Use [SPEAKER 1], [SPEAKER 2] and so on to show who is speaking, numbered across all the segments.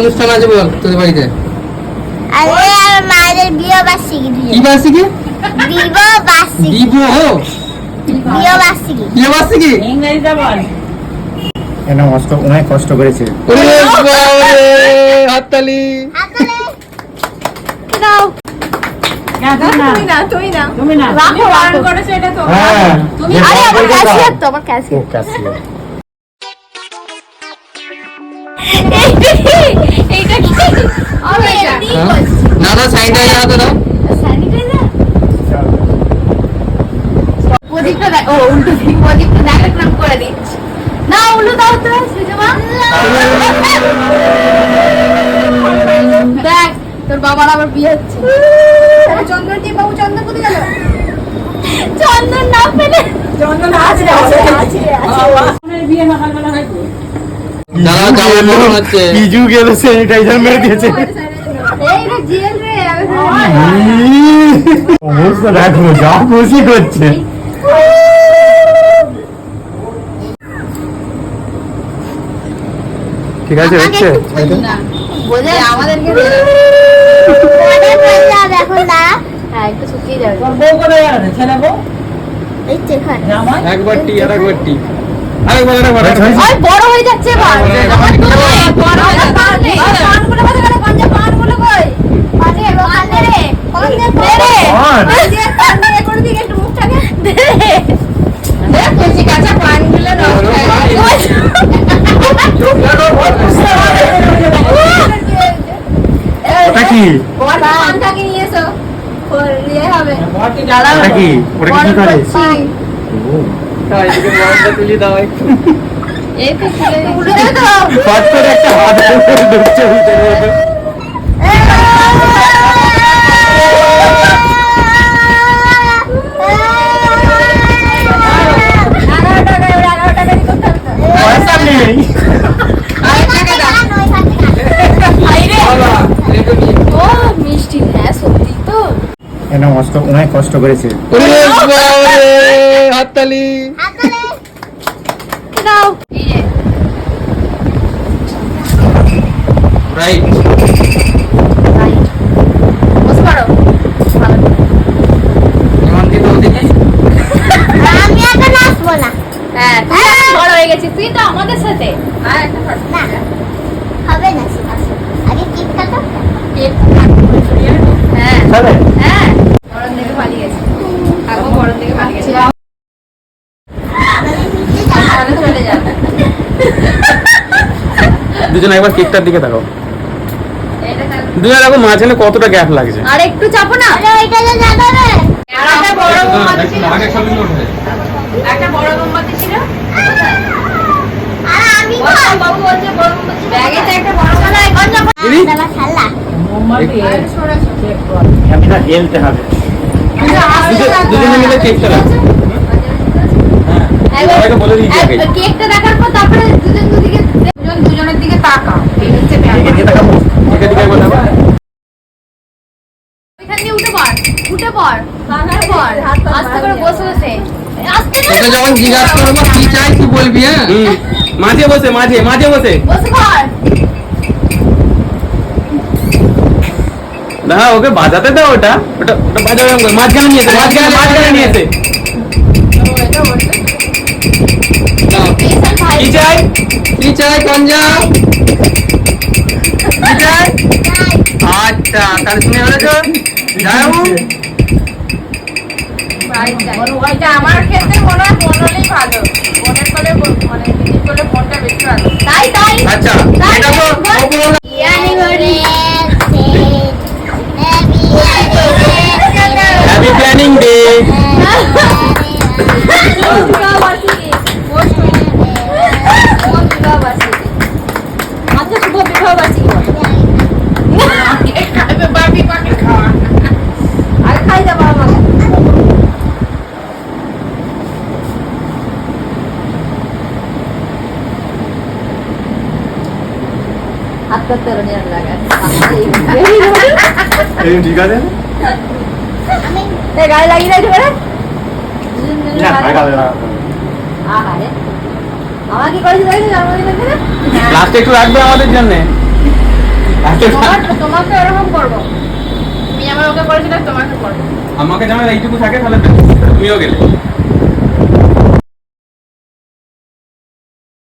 [SPEAKER 1] অনুষ্ঠান আছে বল তোদের বাড়িতে?
[SPEAKER 2] আজকে আমার মায়ের বিয়ে বার্ষিকী
[SPEAKER 1] কি বার্ষিকী?
[SPEAKER 2] বিবাহ বার্ষিকী।
[SPEAKER 1] বিবাহ?
[SPEAKER 2] বিয়ে বার্ষিকী।
[SPEAKER 1] বিয়ে বার্ষিকী?
[SPEAKER 3] ইংরেজিতে বল।
[SPEAKER 4] কেন কষ্ট অনেক কষ্ট করেছে।
[SPEAKER 1] ওরে বাবারে, হাততালি।
[SPEAKER 2] হাততালি
[SPEAKER 5] নাও।
[SPEAKER 3] তুমি না,
[SPEAKER 5] তুমি না তুমি না।
[SPEAKER 3] তুমি
[SPEAKER 5] রাখো,
[SPEAKER 3] বারণ। করেছ এটা তো।
[SPEAKER 4] হ্যাঁ
[SPEAKER 3] তুমি
[SPEAKER 5] আরে
[SPEAKER 4] বাপ
[SPEAKER 5] আমার ক্যাশিয়ার তো আমার ক্যাশিয়ার
[SPEAKER 4] ক্যাশিয়ার।
[SPEAKER 5] এইটা কি?
[SPEAKER 1] হ্যাঁ? না না স্যানিটাইজার হাতে দাও।
[SPEAKER 5] ও উল্টো দিক প্রদীপটা দেখ করে দিচ্ছি না উল্টো দাও তো সুজমা। দেখ তোর বাবার আবার বিয়ে হচ্ছে। চন্দন দিয়ে বাবু চন্দন কোথায় গেল? চন্দন না পেলে
[SPEAKER 3] চন্দন আছে আছে আছে। বিয়ে সকালবেলা হয়েছে
[SPEAKER 4] পিজু গেল স্যানিটাইজার মেরে দিয়েছে। অবস্থা দেখো যা খুশি করছে। ঠিক আছে হচ্ছে?
[SPEAKER 1] একবার টি আর একবার টি। আরেকবার আরেকবার আরেকবার।
[SPEAKER 5] বড় হয়ে যাচ্ছে এবার। বড় হয়ে যাচ্ছে। পানগুলো কোথায় গেল? পাঞ্জা পানগুলো কই? পানে পানে রে পানে রে।
[SPEAKER 4] পান?
[SPEAKER 5] ওই করে দিকে একটু মুখটাকে। দে রে। কচি কাঁচা পানগুলো নষ্ট
[SPEAKER 4] ওটা কি?
[SPEAKER 5] বড় পানটাকে নিয়ে এসো। ইয়ে হবে।
[SPEAKER 4] ওটা কি? ওটা কি করে?
[SPEAKER 1] হ্যাঁ,
[SPEAKER 4] ফাট করে একটা হাত ঢুকছে ভিতরে
[SPEAKER 5] হ্যাঁ
[SPEAKER 4] কষ্ট অনেক কষ্ট করেছে।
[SPEAKER 1] হাততালি
[SPEAKER 2] হাততালি
[SPEAKER 5] নাও এই যে
[SPEAKER 1] রাইট
[SPEAKER 5] বসে পড়ো ভালো করে।
[SPEAKER 1] এমন কি তো ওদিকে
[SPEAKER 2] আমি এখন আসব না
[SPEAKER 5] হ্যাঁ তুই এখন বড় হয়ে গেছিস তুই তো আমাদের সাথে আর একটা ফটো
[SPEAKER 2] না হবে না সেটা আগে কেক কাটো
[SPEAKER 5] কেক হ্যাঁ
[SPEAKER 4] চলে
[SPEAKER 5] হ্যাঁ বড় থেকে পালিয়ে গেছে আগো বড় থেকে পালিয়ে গেছে তাহলে চলে যাবে
[SPEAKER 6] দুজন একবার কেকটার দিকে তাকাও। দুজন দেখো মাঝখানে কতটা গ্যাপ লাগছে।
[SPEAKER 5] আর একটু চাপো না।
[SPEAKER 2] তো যাবে
[SPEAKER 5] একটা বড় মোমবাতি ছিল। একটা বড় মোমবাতি ছিল।
[SPEAKER 2] আর আমি তো
[SPEAKER 5] বলছে, বাবু বলছে বড় মোমবাতি ব্যাগে তো একটা বড়
[SPEAKER 2] খেলা।
[SPEAKER 3] মোমবাতি।
[SPEAKER 4] হেলতে হবে।
[SPEAKER 6] দুজন- মিলে আগে।
[SPEAKER 5] এক- কেকটা দেখার পর তারপরে দুজন দুদিকে দুজনের দিকে তাকাও। এই হচ্ছে ব্যাপার।
[SPEAKER 4] এদিকে তাকাবো?
[SPEAKER 6] কেকের দিকে একবার তাকাও।
[SPEAKER 5] এখান দিয়ে উঠে পড় উঠে পড় উঠে পড় আস্তে করে বসে বসে।
[SPEAKER 1] তোকে যখন জিজ্ঞাসা করব কি চাই তুই বলবি হ্যাঁ?
[SPEAKER 6] হুম। মাঝে বসে মাঝে মাঝে বসে।
[SPEAKER 5] বসে পড়।
[SPEAKER 6] না ওকে বাজাতে দাও ওটা। ওটা ওটা বাজাবে। মাঝখানে নিয়ে এসে মাঝখানে মাঝখানে নিয়ে এসে
[SPEAKER 1] নাও।
[SPEAKER 5] স্পেশাল ভাই
[SPEAKER 6] কি চাই
[SPEAKER 1] কি চাই কঞ্জা
[SPEAKER 6] কি চাই আচ্ছা তাহলে তুমি ফেলেছ যাও
[SPEAKER 5] আমার ক্ষেত্রে মনে হয় হলেই ভালো। মনের করে মানে মনটা বেশি ভালো। তাই তাই।
[SPEAKER 6] আচ্ছা
[SPEAKER 5] তাই
[SPEAKER 6] এটা তো
[SPEAKER 5] বল।
[SPEAKER 6] অপূর্ণ হ্যাপি প্ল্যানিং ডে
[SPEAKER 5] আচ্ছা শুভ বিবাহ বার্ষিকী বল। আরে খাই যাব আমাকে করতে রোজের লাগা
[SPEAKER 4] ঠিক আছে?
[SPEAKER 5] এই গায়ে লাগিয়ে রাখতে পারে
[SPEAKER 4] না লাগাবে না
[SPEAKER 5] আহারে আমার কি করেছে দেখেছ জন্মদিনের দিনে
[SPEAKER 6] লাস্টে একটু রাখবে আমাদের জন্য।
[SPEAKER 5] তোমাকে ওরকম করব তুমি আমার
[SPEAKER 6] আমাকে যেমন এইটুকু থাকে, তাহলে তুমিও গেলে।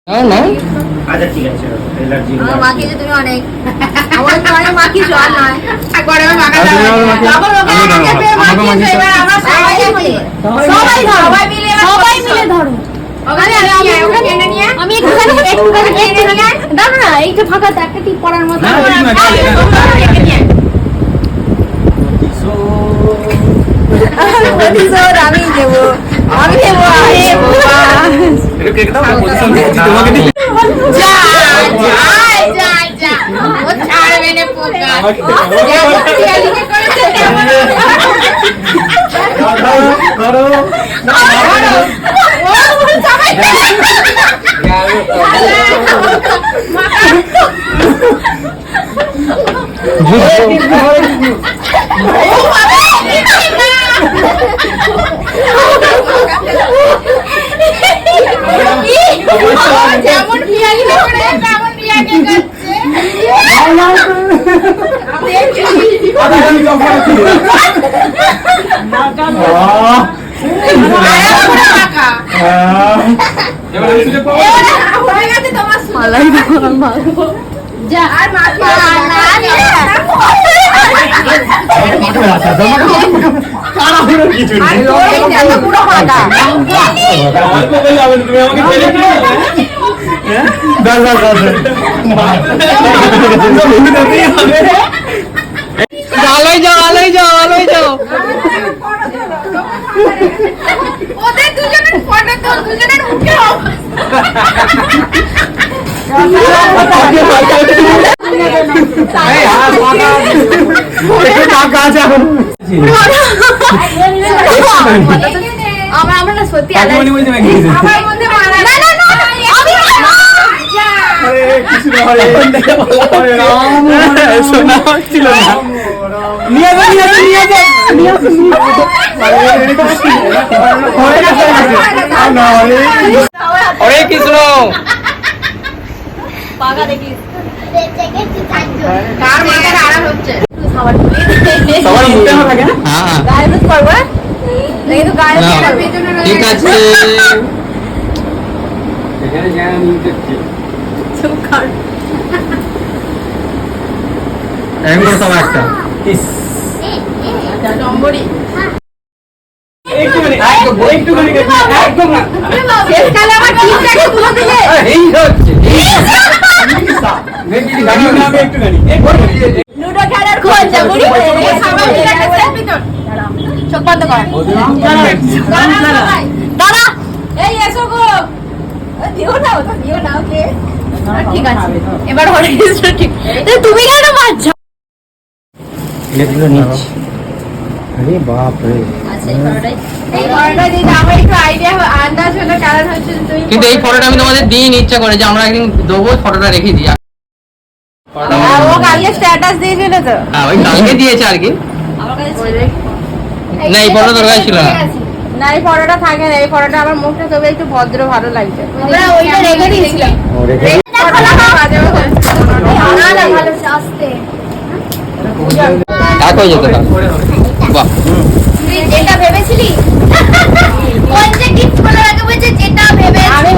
[SPEAKER 1] না না।
[SPEAKER 4] আচ্ছা ঠিক আছে এলার্জি
[SPEAKER 2] আমার মাকে যে তুমি অনেক আমার তো অনেক মাকে জল নয়
[SPEAKER 5] গরমে মাখাতে
[SPEAKER 6] আর তুমি
[SPEAKER 5] হবে।
[SPEAKER 6] আমাকে-
[SPEAKER 5] যখন ওকে
[SPEAKER 6] আমি
[SPEAKER 5] আমাকে। এবার আমরা সবাই মিলে
[SPEAKER 2] সবাই
[SPEAKER 5] সবাই মিলে
[SPEAKER 2] সবাই মিলে ধরো। আমি না এইটা ফাঁকা একটা টিপ পড়ার মতো দেবো আমি দেবো
[SPEAKER 6] তোমাকে দিচ্ছি।
[SPEAKER 5] যা, যা, যা, যা। ও ছাড়বে না পোকা।
[SPEAKER 6] আমাকে
[SPEAKER 5] যেমন পিয়ালিকে করেছে, তেমন
[SPEAKER 4] করো
[SPEAKER 5] করো। ও সবাই যেমন পিয়ালিকে করে তেমন পিয়াকে করছে আয়া পুরো ফাঁকা।
[SPEAKER 6] এবার আমি সুযোগ পাবো?
[SPEAKER 5] এবার হয়ে গেছে তোমার সুযোগ। যা, আর মাখি না, না,
[SPEAKER 4] কিছু
[SPEAKER 5] আর
[SPEAKER 4] নেই
[SPEAKER 5] তোর এই জায়গা পুরো ফাঁকা।
[SPEAKER 6] অল্প বলে হবে না, তুমি আমাকে ছেড়ে দিলে হবে?
[SPEAKER 4] দাঁড় দাঁড় দাঁড়
[SPEAKER 1] আলোয় যাও আলোয় যাও আলোয় যাও
[SPEAKER 5] ওদের দুজনের ফটো তো দুজনের মুখে
[SPEAKER 4] একটু টাকা আছে এখন
[SPEAKER 2] আমার আমরা না সত্যি?
[SPEAKER 5] আমার মধ্যে মারা
[SPEAKER 2] না না না আমি
[SPEAKER 4] কিছু না রাম
[SPEAKER 6] শোনা হচ্ছিল না। নিয়ে যাও, নিয়ে যাও, নিয়ে।
[SPEAKER 4] হরে
[SPEAKER 1] কৃষ্ণ।
[SPEAKER 5] কার
[SPEAKER 1] ঠিক আছে।
[SPEAKER 6] এখানে জ্ঞান নিতে
[SPEAKER 1] একবার সব একটা।
[SPEAKER 4] ইস
[SPEAKER 5] নম্বরই
[SPEAKER 2] লুডো খেলার খোঁজ বুড়ি।
[SPEAKER 5] সবাই।
[SPEAKER 2] চোখ বন্ধ কর।
[SPEAKER 5] এই এসো গো।
[SPEAKER 2] দিও না ওটা দিও না ওকে। ঠিক আছে। এবার হরে ঠিক। তুমি কেন মারছ
[SPEAKER 4] এগুলো নিচ্ছি। আরে বাপ রে
[SPEAKER 2] আচ্ছা
[SPEAKER 1] কিন্তু এই ফটোটা আমি তোমাদের ইচ্ছা করে যে আমরা একদিন দেবো ফটোটা রেখে দিই।
[SPEAKER 5] ও কালকে স্ট্যাটাস দিয়েছিল তো।
[SPEAKER 1] হ্যাঁ ওই কালকে দিয়েছে আর কি। না এই ফটো দরকার ছিল না।
[SPEAKER 5] না এই ফটোটা থাকে না এই ফটোটা আমার মুখটা তবে একটু ভদ্র ভালো লাগছে।
[SPEAKER 2] আমরা ওইটা রেখে দিয়েছিলাম।
[SPEAKER 4] রেখে
[SPEAKER 5] ফটোটা মাঝে মাঝে
[SPEAKER 2] না না ভালো আসতে
[SPEAKER 1] এক হয়ে যেত বাহ।
[SPEAKER 2] তুই যেটা ভেবেছিলি? কোন যে গিফট করার আগে বলছে যেটা ভেবে
[SPEAKER 5] আমি